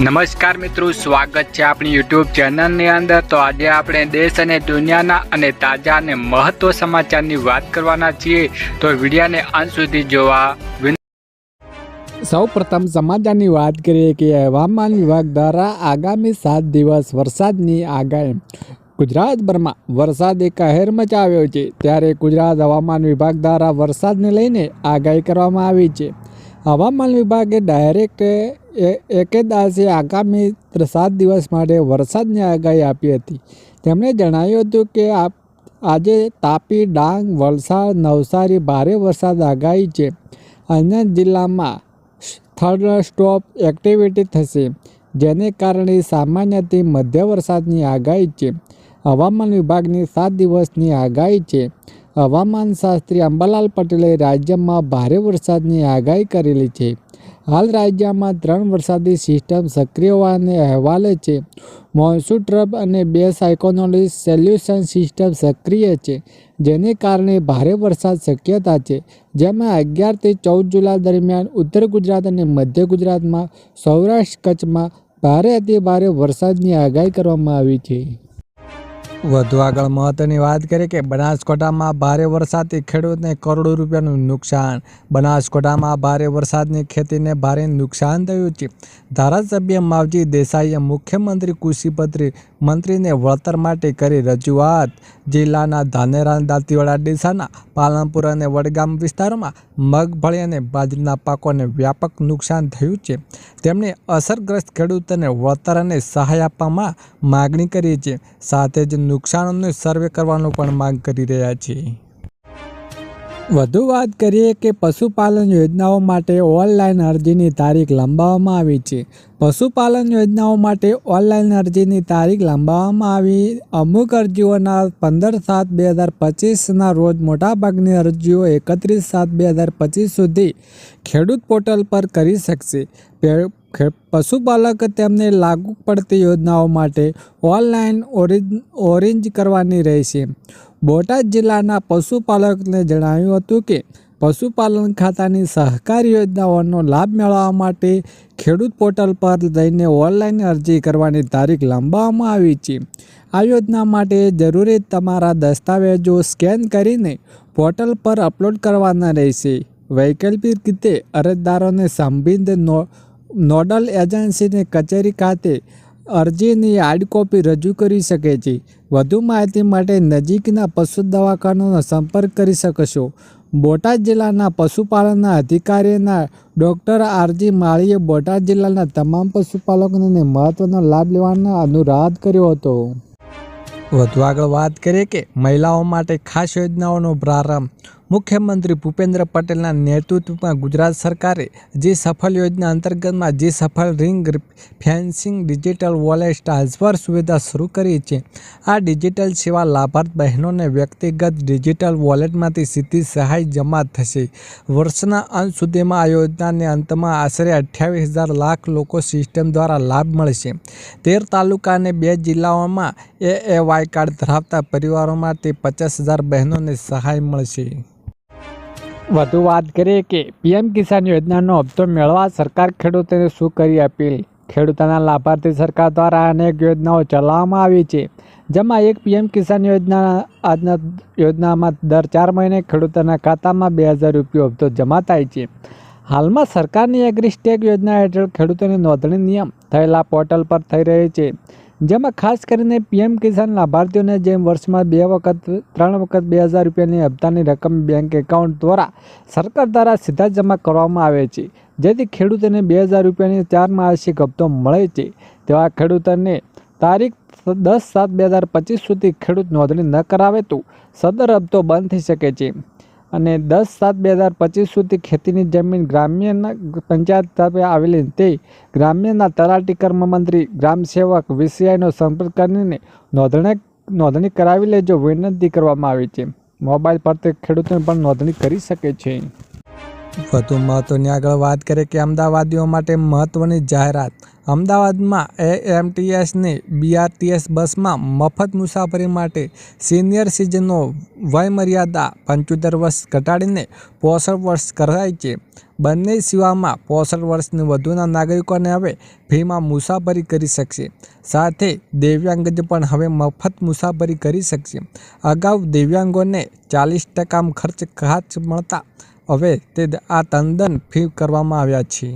નમસ્કાર મિત્રો, સ્વાગત છે આપણી યુટ્યુબ ચેનલની અંદર. તો આજે આપણે દેશ અને દુનિયાના અને તાજા અને મહત્વ સમાચારની વાત કરવાના છીએ. તો વિડીયાને અંત સુધી જોવા. સૌ પ્રથમ સમાચારની વાત કરીએ કે હવામાન વિભાગ દ્વારા આગામી સાત દિવસ વરસાદની આગાહી. ગુજરાતભરમાં વરસાદે કહેર મચાવ્યો છે. ત્યારે ગુજરાત હવામાન વિભાગ દ્વારા વરસાદને લઈને આગાહી કરવામાં આવી છે. હવામાન વિભાગે ડાયરેક્ટ એકેદાસે આગામી સાત દિવસ માટે વરસાદની આગાહી આપી હતી. તેમણે જણાવ્યું હતું કે આજે તાપી, ડાંગ, વલસાડ, નવસારી ભારે વરસાદ આગાહી છે અન્ય જિલ્લામાં થર્ડ સ્ટોપ એક્ટિવિટી થશે, જેને કારણે સામાન્યથી મધ્ય વરસાદની આગાહી છે. હવામાન વિભાગની સાત દિવસની આગાહી છે. હવામાન શાસ્ત્રી અંબાલાલ પટેલે રાજ્યમાં ભારે વરસાદની આગાહી કરેલી છે. હાલ રાજ્યમાં ત્રણ વરસાદી સિસ્ટમ સક્રિય હોવાને અહેવાલે છે. મોન્સૂન ટ્રબ અને બે સાયકોનોલિક સોલ્યુશન સિસ્ટમ સક્રિય છે, જેને કારણે ભારે વરસાદ શક્યતા છે. જેમાં અગિયારથી ચૌદ જુલાઈ દરમિયાન ઉત્તર ગુજરાત અને મધ્ય ગુજરાતમાં સૌરાષ્ટ્ર કચ્છમાં ભારે અતિ ભારે વરસાદની આગાહી કરવામાં આવી છે. વધુ આગળ મહત્વની વાત કરીએ કે બનાસકાંઠામાં ભારે વરસાદથી ખેડૂતને કરોડો રૂપિયાનું નુકસાન. બનાસકાંઠામાં ભારે વરસાદની ખેતીને ભારે નુકસાન થયું છે. ધારાસભ્ય માવજી દેસાઈએ મુખ્યમંત્રી કૃષિપત્રી મંત્રીને વળતર માટે કરી રજૂઆત. જિલ્લાના ધાનેરા, દાંતીવાડા, ડીસાના, પાલનપુર અને વડગામ વિસ્તારોમાં મગફળી અને બાજરીના પાકોને વ્યાપક નુકસાન થયું છે. તેમણે અસરગ્રસ્ત ખેડૂતોને વળતર અને સહાય આપવામાં માગણી કરી છે. સાથે જ નુકસાનોનું સર્વે કરવાનું પણ માંગ કરી રહ્યા છે. વધુ વાત કરીએ કે પશુપાલન યોજનાઓ માટે ઓનલાઈન અરજીની તારીખ લંબાવવામાં આવી છે. પશુપાલન યોજનાઓ માટે ઓનલાઈન અરજીની તારીખ લંબાવવામાં આવી. અમુક અરજીઓના પંદર સાત બે હજાર પચીસના રોજ મોટાભાગની અરજીઓ એકત્રીસ સાત બે હજાર પચીસ સુધી ખેડૂત પોર્ટલ પર કરી શકશે. પશુપાલક તેમને લાગુ પડતી યોજનાઓ માટે ઓનલાઈન ઓરેન્જ કરવાની રહેશે. બોટાદ જિલ્લાના પશુપાલકને જણાવ્યું હતું કે, પશુપાલન ખાતાની સહકારી યોજનાઓનો લાભ મેળવવા માટે ખેડૂત પોર્ટલ પર જઈને ઓનલાઈન અરજી કરવાની તારીખ લંબાવવામાં આવી છે. આ યોજના માટે જરૂરી તમારા દસ્તાવેજો સ્કેન કરીને પોર્ટલ પર અપલોડ કરવાના રહેશે. વૈકલ્પિક રીતે અરજદારોને સંબંધ નોડલ એજન્સીની કચેરી ખાતે અરજીની હાર્ડ કોપી રજૂ કરી શકે છે. વધુ માહિતી માટે નજીકના પશુ દવાખાનાનો સંપર્ક કરી શકશો. બોટાદ જિલ્લાના પશુપાલનના અધિકારીના ડૉક્ટર આરજી માળીએ બોટાદ જિલ્લાના તમામ પશુપાલકોને મહત્ત્વનો લાભ લેવાનો અનુરોધ કર્યો હતો. વધુ આગળ વાત કરીએ કે મહિલાઓ માટે ખાસ યોજનાઓનો પ્રારંભ મુખ્યમંત્રી ભૂપેન્દ્ર પટેલના નેતૃત્વમાં ગુજરાત સરકારે જે સફળ યોજના અંતર્ગતમાં જે સફળ ring fencing digital wallet transfer સુવિધા શરૂ કરી છે, આ ડિજિટલ સેવા લાભાર્થ બહેનોને વ્યક્તિગત ડિજિટલ વોલેટમાંથી સીધી સહાય જમા થશે. વર્ષના અંત સુધીમાં આ યોજનાને અંતમાં આશરે અઠ્યાવીસ હજાર લાખ લોકો સિસ્ટમ દ્વારા લાભ મળશે. તેર તાલુકા અને બે જિલ્લાઓમાં એ વાય કાર્ડ ધરાવતા પરિવારોમાંથી પચાસ હજાર બહેનોને સહાય મળશે. વધુ વાત કરીએ કે પીએમ કિસાન યોજનાનો હપ્તો મેળવવા સરકાર ખેડૂતોને શું કરી અપીલ? ખેડૂતોના લાભાર્થી સરકાર દ્વારા અનેક યોજનાઓ ચલાવવામાં આવી છે, જેમાં એક પીએમ કિસાન યોજના, આજના યોજનામાં દર ચાર મહિને ખેડૂતોના ખાતામાં બે હજાર રૂપિયો હપ્તો જમા થાય છે. હાલમાં સરકારની એગ્રીસ્ટેક યોજના હેઠળ ખેડૂતોની નોંધણી નિયમ થયેલા પોર્ટલ પર થઈ રહી છે. જેમાં ખાસ કરીને પીએમ કિસાન લાભાર્થીઓને જેમ વર્ષમાં બે વખત, ત્રણ વખત બે હજાર રૂપિયાની હપ્તાની રકમ બેંક એકાઉન્ટ દ્વારા સરકાર દ્વારા સીધા જમા કરવામાં આવે છે. જેથી ખેડૂતોને બે હજાર રૂપિયાની ચાર માસિક હપ્તો મળે છે. તેવા ખેડૂતોને તારીખ દસ સાત બે હજાર પચીસ સુધી ખેડૂત નોંધણી ન કરાવે તો સદર હપ્તો બંધ થઈ શકે છે. અને દસ સાત બે હજાર પચીસ સુધી ખેતીની જમીન ગ્રામ્યના પંચાયત તરફે આવેલી તે ગ્રામ્યના તલાટી કર્મમંત્રી ગ્રામ સેવક વીસીઆઈનો સંપર્ક કરીને નોંધણી નોંધણી કરાવી લેજો. વિનંતી કરવામાં આવી છે. મોબાઈલ પરથી ખેડૂતોને પણ નોંધણી કરી શકે છે. વધુ મહત્વની આગળ વાત કરીએ કે અમદાવાદીઓ માટે મહત્વની જાહેરાત. અમદાવાદમાં એએમટીએસની બીઆરટીએસ બસમાં મફત મુસાફરી માટે સિનિયર સિટીઝનો વયમર્યાદા પંચોતેર વર્ષ ઘટાડીને પોસઠ વર્ષ કરાઈ છે. બંને સેવામાં પોસઠ વર્ષની વધુના નાગરિકોને હવે ફીમાં મુસાફરી કરી શકશે. સાથે દિવ્યાંગજ પણ હવે મફત મુસાફરી કરી શકશે. અગાઉ દિવ્યાંગોને ચાલીસ ટકા ખર્ચ ખાચ મળતા હવે તે આ તંદન ફી કરવામાં આવ્યા છે.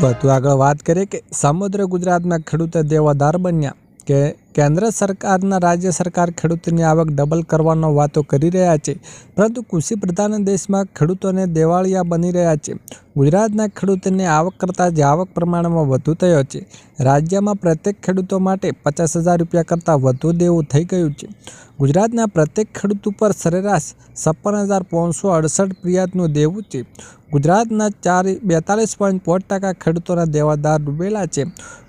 વધુ આગળ વાત કરીએ કે સમુદ્ર ગુજરાતના ખેડૂતો દેવાદાર બન્યા કે કેન્દ્ર સરકારના રાજ્ય સરકાર ખેડૂતોની આવક ડબલ કરવાનો વાતો કરી રહ્યા છે. પરંતુ કૃષિ પ્રધાન દેશમાં ખેડૂતોને દેવાળિયા બની રહ્યા છે. ગુજરાતના ખેડૂતોની આવક કરતાં આવક પ્રમાણમાં વધુ થયો છે. રાજ્યમાં પ્રત્યેક ખેડૂતો માટે પચાસ હજાર રૂપિયા કરતાં વધુ દેવું થઈ ગયું છે. ગુજરાતના પ્રત્યેક ખેડૂત ઉપર સરેરાશ છપ્પન હજાર પાંચસો અડસઠ ફરિયાદનું દેવું છે. ગુજરાતના ચાર બેતાલીસ પોઈન્ટ પાંચ ટકા ખેડૂતોના દેવાદાર ડૂબેલા છે.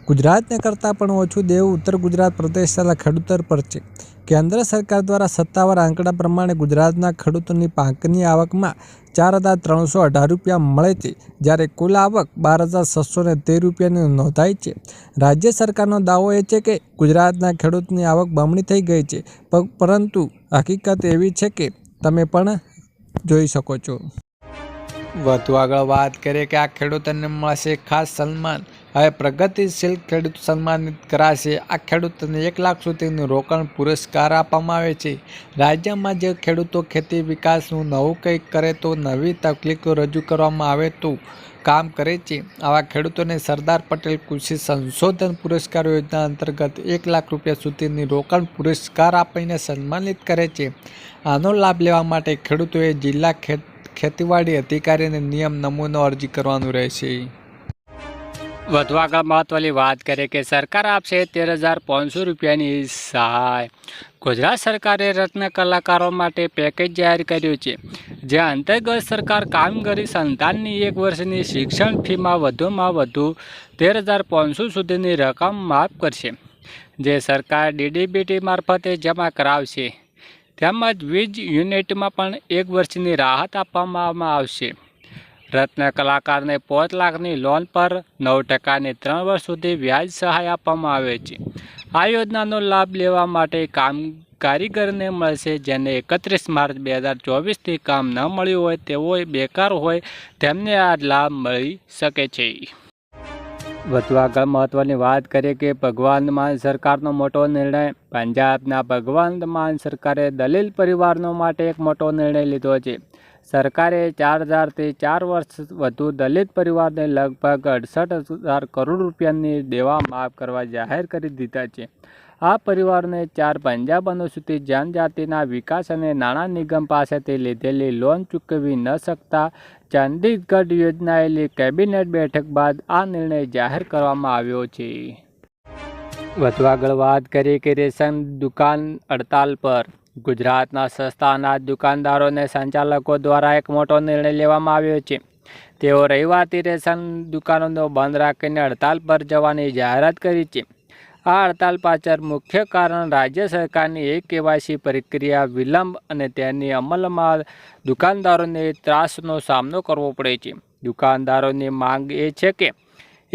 ગુજરાતને કરતાં પણ ઓછું દેવું ઉત્તર ગુજરાત પ્રદેશના ખેડૂતર પર છે કેન્દ્ર સરકાર દ્વારા સત્તાવાર આંકડા પ્રમાણે ગુજરાતના ખેડૂતોની પાકની આવકમાં ચાર હજાર ત્રણસો અઢાર રૂપિયા મળે છે. જ્યારે કુલ આવક બાર હજાર છસો ને તેર રૂપિયાની નોંધાઈ છે. રાજ્ય સરકારનો દાવો એ છે કે ગુજરાતના ખેડૂતની આવક બમણી થઈ ગઈ છે. પરંતુ હકીકત એવી છે કે તમે પણ જોઈ શકો છો. વધુ આગળ વાત કરીએ કે આ ખેડૂતોને મળશે ખાસ સન્માન. હવે પ્રગતિશીલ ખેડૂત સન્માનિત કરાશે. આ ખેડૂતોને એક લાખ સુધીનું રોકાણ પુરસ્કાર આપવામાં આવે છે. રાજ્યમાં જે ખેડૂતો ખેતી વિકાસનું નવું કંઈક કરે તો નવી તકલીફો રજૂ કરવામાં આવે તો કામ કરે છે. આવા ખેડૂતોને સરદાર પટેલ કૃષિ સંશોધન પુરસ્કાર યોજના અંતર્ગત એક લાખ રૂપિયા સુધીની રોકાણ પુરસ્કાર આપીને સન્માનિત કરે છે. આનો લાભ લેવા માટે ખેડૂતોએ જિલ્લા ખેત, ખેતીવાડી અધિકારીને નિયમ નમૂનો અરજી કરવાનું રહેશે. વધુ આગળ મહત્ત્વની વાત કરીએ કે સરકાર આપશે તેર હજાર પાંચસો રૂપિયાની સહાય. ગુજરાત સરકારે રત્ન કલાકારો માટે પેકેજ જાહેર કર્યું છે. જે અંતર્ગત સરકાર કામગીરી સંતાનની એક વર્ષની શિક્ષણ ફીમાં વધુમાં વધુ તેર હજાર પાંચસો સુધીની રકમ માફ કરશે. જે સરકાર ડીડીબીટી મારફતે જમા કરાવશે. તેમજ વીજ યુનિટમાં પણ એક વર્ષની રાહત આપવામાં આવશે. રત્ન કલાકારને પાંચ લાખની લોન પર નવ ટકાની ત્રણ વર્ષ સુધી વ્યાજ સહાય આપવામાં આવે છે. આ યોજનાનો લાભ લેવા માટે કામ કારીગરને મળશે જેને એકત્રીસ માર્ચ બે હજાર ચોવીસથી કામ ન મળ્યું હોય તેઓ બેકાર હોય તેમને આ લાભ મળી શકે છે. વધુ આગળ મહત્વની વાત કરીએ કે ભગવાન માન સરકારનો મોટો નિર્ણય પંજાબના ભગવાન માન સરકારે દલીલ પરિવારનો માટે એક મોટો નિર્ણય લીધો છે. સરકારે ચાર હજારથી ચાર વર્ષ વધુ દલિત પરિવારને લગભગ અડસઠ હજાર કરોડ રૂપિયાની દેવા માફ કરવા જાહેર કરી દીધા છે. આ પરિવારને ચાર પંજાબ અનુસૂચિત જનજાતિના વિકાસ અને નાણાં નિગમ પાસેથી લીધેલી લોન ચૂકવી ન શકતા ચંદીગઢ યોજનાયેલી કેબિનેટ બેઠક બાદ આ નિર્ણય જાહેર કરવામાં આવ્યો છે. વધુ આગળ વાત કરીએ કે રેશન દુકાન હડતાલ પર. ગુજરાતના સસ્તા અનાજ દુકાનદારોને સંચાલકો દ્વારા એક મોટો નિર્ણય લેવામાં આવ્યો છે. તેઓ રવિવારથી રેશન દુકાનોનો બંધ રાખીને હડતાલ પર જવાની જાહેરાત કરી છે. આ હડતાલ પાછળ મુખ્ય કારણ રાજ્ય સરકારની એક કેવાયસી પ્રક્રિયા વિલંબ અને તેની અમલમાં દુકાનદારોને ત્રાસનો સામનો કરવો પડે છે. દુકાનદારોની માંગ એ છે કે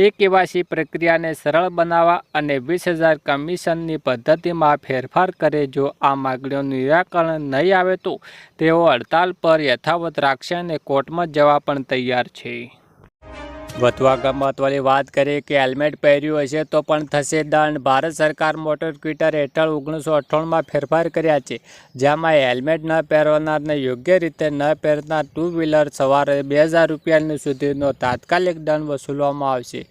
એ કેવાયસી પ્રક્રિયાને સરળ બનાવવા અને વીસ હજાર કમિશનની પદ્ધતિમાં ફેરફાર કરે જો આ માગણીઓનું નિરાકરણ નહીં આવે તો તેઓ હડતાલ પર યથાવત રાખશે અને કોર્ટમાં જવા પણ તૈયાર છે. વધુ ગમતવાળી વાત કરીએ કે હેલ્મેટ પહેર્યું હશે તો પણ થશે દંડ. ભારત સરકાર મોટર ક્વિટર હેઠળ ઓગણીસો અઠ્ઠાણુંમાં ફેરફાર કર્યા છે, જેમાં હેલ્મેટ ન પહેરનારને યોગ્ય રીતે ન પહેરનાર ટુ વ્હીલર સવારે બે હજાર રૂપિયાની સુધીનો તાત્કાલિક દંડ વસૂલવામાં આવશે.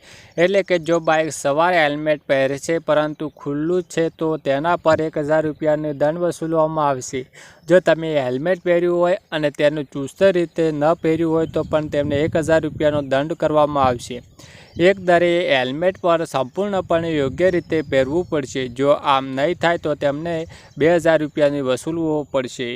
એટલે કે જો બાઇક સવારે હેલ્મેટ પહેરે છે, પરંતુ ખુલ્લું છે, તો તેના પર એક હજાર રૂપિયાની દંડ વસૂલવામાં આવશે. જો તમે હેલ્મેટ પહેર્યું હોય અને તેનું ચુસ્ત રીતે ન પહેર્યું હોય, તો પણ તેમને એક હજાર રૂપિયાનો દંડ કરવામાં આવશે. એક દરે હેલ્મેટ પર સંપૂર્ણપણે યોગ્ય રીતે પહેરવું પડશે. જો આમ નહીં થાય, તો તેમને બે હજાર રૂપિયાની વસૂલવો પડશે.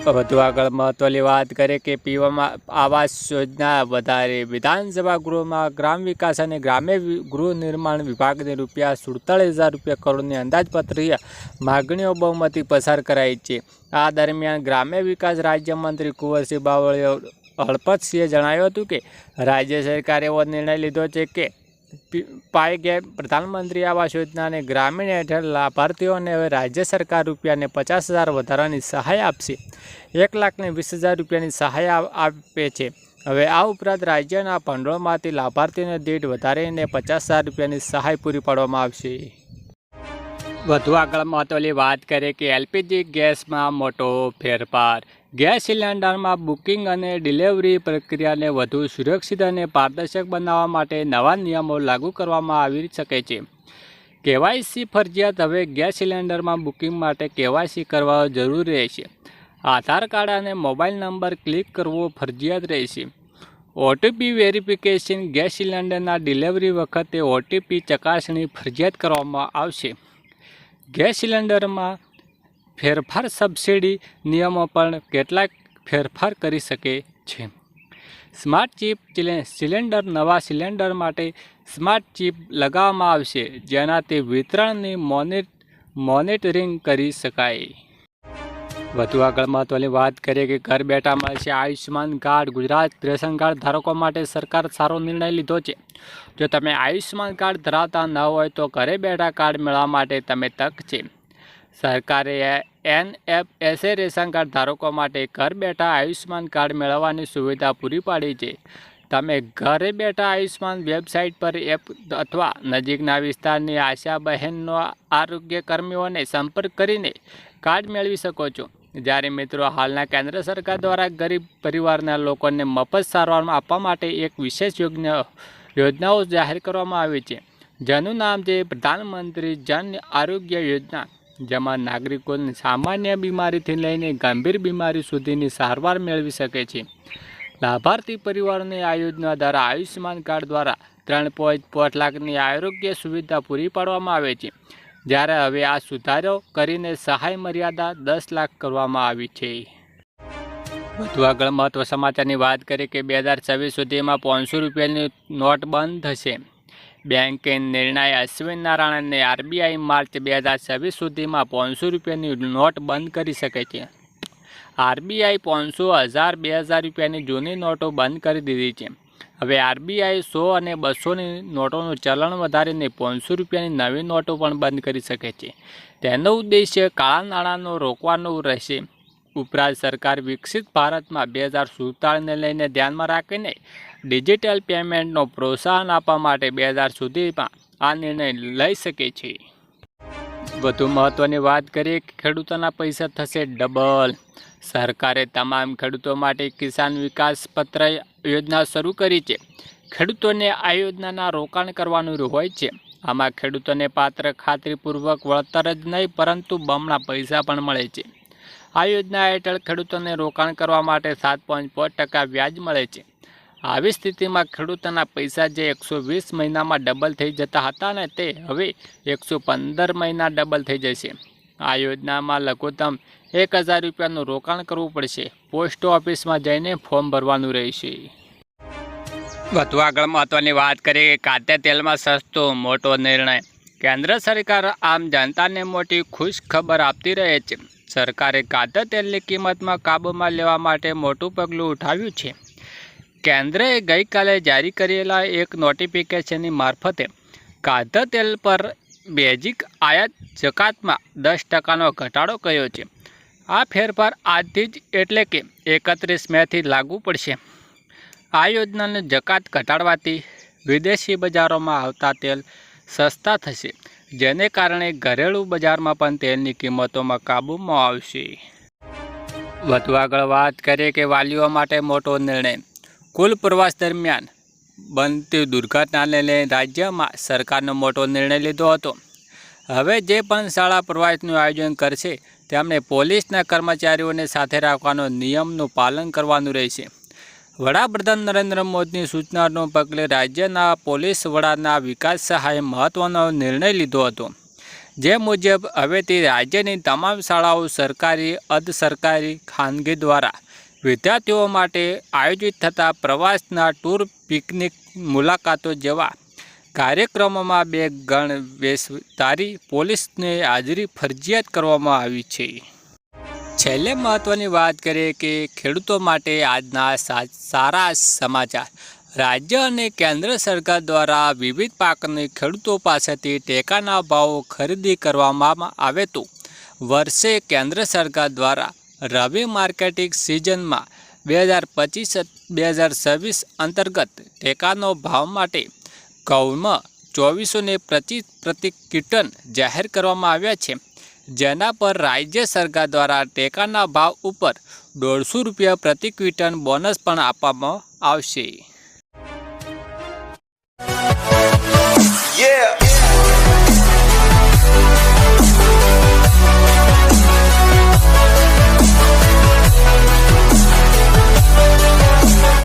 વધુ આગળ મહત્વની વાત કરીએ કે પીવામાં આવાસ યોજના વધારે. વિધાનસભા ગૃહમાં ગ્રામ વિકાસ અને ગ્રામ્ય ગૃહ નિર્માણ વિભાગને રૂપિયા સુડતાળીસ હજાર રૂપિયા કરોડની અંદાજપત્રીય માગણીઓ બહુમતી પસાર કરાઈ છે. આ દરમિયાન ગ્રામ્ય વિકાસ રાજ્યમંત્રી કુંવરસિંહ બાવળીએ હળપતસિંહે જણાવ્યું હતું કે રાજ્ય સરકારે એવો નિર્ણય લીધો છે કે પાય ગેપ પ્રધાનમંત્રી આવાસ યોજનાને ગ્રામીણ હેઠળ લાભાર્થીઓને હવે રાજ્ય સરકાર રૂપિયાને પચાસ હજાર વધારાની સહાય આપશે. એક લાખને વીસ હજાર રૂપિયાની સહાય આપે છે. હવે આ ઉપરાંત રાજ્યના ભંડોળમાંથી લાભાર્થીઓને દીઠ વધારીને પચાસ હજાર રૂપિયાની સહાય પૂરી પાડવામાં આવશે. વધુ આગળ મહત્વની વાત કરીએ કે એલપીજી ગેસમાં મોટો ફેરફાર. ગેસ સિલિન્ડરમાં બુકિંગ અને ડિલિવરી પ્રક્રિયાને વધુ સુરક્ષિત અને પારદર્શક બનાવવા માટે નવા નિયમો લાગુ કરવામાં આવી શકે છે. કેવાયસી ફરજિયાત હવે ગેસ સિલિન્ડરમાં બુકિંગ માટે કેવાયસી કરવા જરૂરી રહેશે. આધાર કાર્ડ અને મોબાઈલ નંબર ક્લિક કરવો ફરજિયાત રહેશે. ઓટીપી વેરિફિકેશન ગેસ સિલિન્ડરના ડિલિવરી વખતે ઓટીપી ચકાસણી ફરજિયાત કરવામાં આવશે. ગેસ સિલિન્ડરમાં ફેરફાર સબસિડી નિયમો પણ કેટલાક ફેરફાર કરી શકે છે. સ્માર્ટ ચિપ સિલે- સિલિન્ડર નવા સિલિન્ડર માટે સ્માર્ટ ચિપ લગાવવામાં આવશે, જેનાથી વિતરણની મોનિ મોનિટરિંગ કરી શકાય. વધુ આગળ મહત્વની વાત કરીએ કે ઘર બેઠા મળશે Ayushman card. Gujarat ration card ધારકો માટે સરકાર સારો નિર્ણય લીધો છે. જો તમે આયુષ્યમાન કાર્ડ ધરાવતા ન હોય તો ઘરે બેઠા કાર્ડ મેળવવા માટે તમે તક છે. સરકારે N F S A ration card ધારકો માટે ઘર બેઠા આયુષ્યમાન કાર્ડ મેળવવાની સુવિધા પૂરી પાડી છે. તમે ઘરે બેઠા આયુષ્યમાન વેબસાઇટ પર એપ અથવા નજીકના વિસ્તારની આશા બહેનનો આરોગ્ય કર્મીઓને સંપર્ક કરીને કાર્ડ મેળવી શકો છો. જ્યારે મિત્રો હાલના કેન્દ્ર સરકાર દ્વારા ગરીબ પરિવારના લોકોને મફત સારવાર આપવા માટે એક વિશેષ યોજના, યોજનાઓ જાહેર કરવામાં આવી છે. જેનું નામ છે પ્રધાનમંત્રી જન આરોગ્ય યોજના, જેમાં નાગરિકોને સામાન્ય બીમારીથી લઈને ગંભીર બીમારી સુધીની સારવાર મેળવી શકે છે. લાભાર્થી પરિવારોને આ યોજના દ્વારા આયુષ્યમાન કાર્ડ દ્વારા ત્રણ પોઈન્ટ પાંચ લાખની આરોગ્ય સુવિધા પૂરી પાડવામાં આવે છે. જ્યારે હવે આ સુધારો કરીને સહાય મર્યાદા દસ લાખ કરવામાં આવી છે. વધુ આગળ મહત્વ સમાચારની વાત કરીએ કે બે હજાર છવ્વીસ સુધીમાં પાંચસો રૂપિયાની નોટ બંધ થશે. બેંકે નિર્ણય અશ્વિન નારાયણને આરબીઆઈ માર્ચ બે હજાર છવ્વીસ સુધીમાં પાંચસો રૂપિયાની નોટ બંધ કરી શકે છે. આરબીઆઈ પાંચસો હજાર બે હજાર રૂપિયાની જૂની નોટો બંધ કરી દીધી છે. હવે આરબીઆઈ સો અને બસોની નોટોનું ચલણ વધારીને પાંચસો રૂપિયાની નવી નોટો પણ બંધ કરી શકે છે. તેનો ઉદ્દેશ્ય કાળા નાણાંનો રોકવાનો રહેશે. ઉપરાંત સરકાર વિકસિત ભારતમાં બે હજાર સુડતાળીસને લઈને ધ્યાનમાં રાખીને ડિજિટલ પેમેન્ટનો પ્રોત્સાહન આપવા માટે બે હજાર સુધીમાં આ નિર્ણય લઈ શકે છે. વધુ મહત્ત્વની વાત કરીએ કે ખેડૂતોના પૈસા થશે ડબલ. સરકારે તમામ ખેડૂતો માટે કિસાન વિકાસ પત્ર યોજના શરૂ કરી છે. ખેડૂતોને આ યોજનાના રોકાણ કરવાનું હોય છે. આમાં ખેડૂતોને પાત્ર ખાતરીપૂર્વક વળતર જ નહીં, પરંતુ બમણા પૈસા પણ મળે છે. આ યોજના હેઠળ ખેડૂતોને રોકાણ કરવા માટે સાત પોઈન્ટ ટકા વ્યાજ મળે છે. આવી સ્થિતિમાં ખેડૂતોના પૈસા જે એકસો વીસ મહિનામાં ડબલ થઈ જતા હતા ને તે હવે એકસો પંદર મહિના ડબલ થઈ જશે. આ યોજનામાં લઘુત્તમ એક હજાર રૂપિયાનું રોકાણ કરવું પડશે. પોસ્ટ ઓફિસમાં જઈને ફોર્મ ભરવાનું રહેશે. વધુ આગળ મહત્વની વાત કરીએ કાતે તેલમાં સસ્તો મોટો નિર્ણય. કેન્દ્ર સરકાર આમ જનતાને મોટી ખુશ ખબર આપતી રહે છે. સરકારે કાતર તેલની કિંમતમાં કાબૂમાં લેવા માટે મોટું પગલું ઉઠાવ્યું છે. કેન્દ્રએ ગઈકાલે જારી કરેલા એક નોટિફિકેશનની મારફતે કાતર તેલ પર બેઝિક આયાત જકાતમાં દસ ટકાનો ઘટાડો કર્યો છે. આ ફેરફાર આજથી જ એટલે કે એકત્રીસ મેથી લાગુ પડશે. આ યોજનાને જકાત ઘટાડવાથી વિદેશી બજારોમાં આવતા તેલ સસ્તા થશે, જેને કારણે ઘરેલું બજારમાં પણ તેલની કિંમતોમાં કાબૂમાં આવશે. વધુ આગળ વાત કરીએ કે વાલીઓ માટે મોટો નિર્ણય. કુલ પ્રવાસ દરમિયાન બનતી દુર્ઘટનાને લઈને રાજ્યમાં સરકારનો મોટો નિર્ણય લીધો હતો. હવે જે પણ શાળા પ્રવાસનું આયોજન કરશે તેમણે પોલીસના કર્મચારીઓને સાથે રાખવાનો નિયમનું પાલન કરવાનું રહેશે. વડાપ્રધાન નરેન્દ્ર મોદીની સૂચનાનો પગલે રાજ્યના પોલીસ વડાના વિકાસ સહાયે મહત્ત્વનો નિર્ણય લીધો હતો. જે મુજબ હવેથી રાજ્યની તમામ શાળાઓ સરકારી, અર્ધ સરકારી, ખાનગી દ્વારા વિદ્યાર્થીઓ માટે આયોજિત થતા પ્રવાસના ટૂર પિકનિક મુલાકાતો જેવા કાર્યક્રમોમાં બે ગણ વેશધારી પોલીસને હાજરી ફરજિયાત કરવામાં આવી છે. છેલ્લે મહત્ત્વની વાત કરીએ કે ખેડૂતો માટે આજના સારા સમાચાર. રાજ્ય અને કેન્દ્ર સરકાર દ્વારા વિવિધ પાકને ખેડૂતો પાસેથી ટેકાના ભાવો ખરીદી કરવામાં આવે તો વર્ષે કેન્દ્ર સરકાર દ્વારા રવિ માર્કેટિંગ સિઝનમાં બે હજાર પચીસ બે હજાર છવ્વીસ અંતર્ગત ટેકાનો ભાવ માટે ઘઉંમાં ચોવીસો ને પચીસ પ્રતિ કિટન જાહેર કરવામાં આવ્યા છે, જેના પર રાજ્ય સરકાર દ્વારા ટેકાના ભાવ ઉપર દોઢસો રૂપિયા પ્રતિ ક્વિટન બોનસ પણ આપવામાં આવશે Yeah.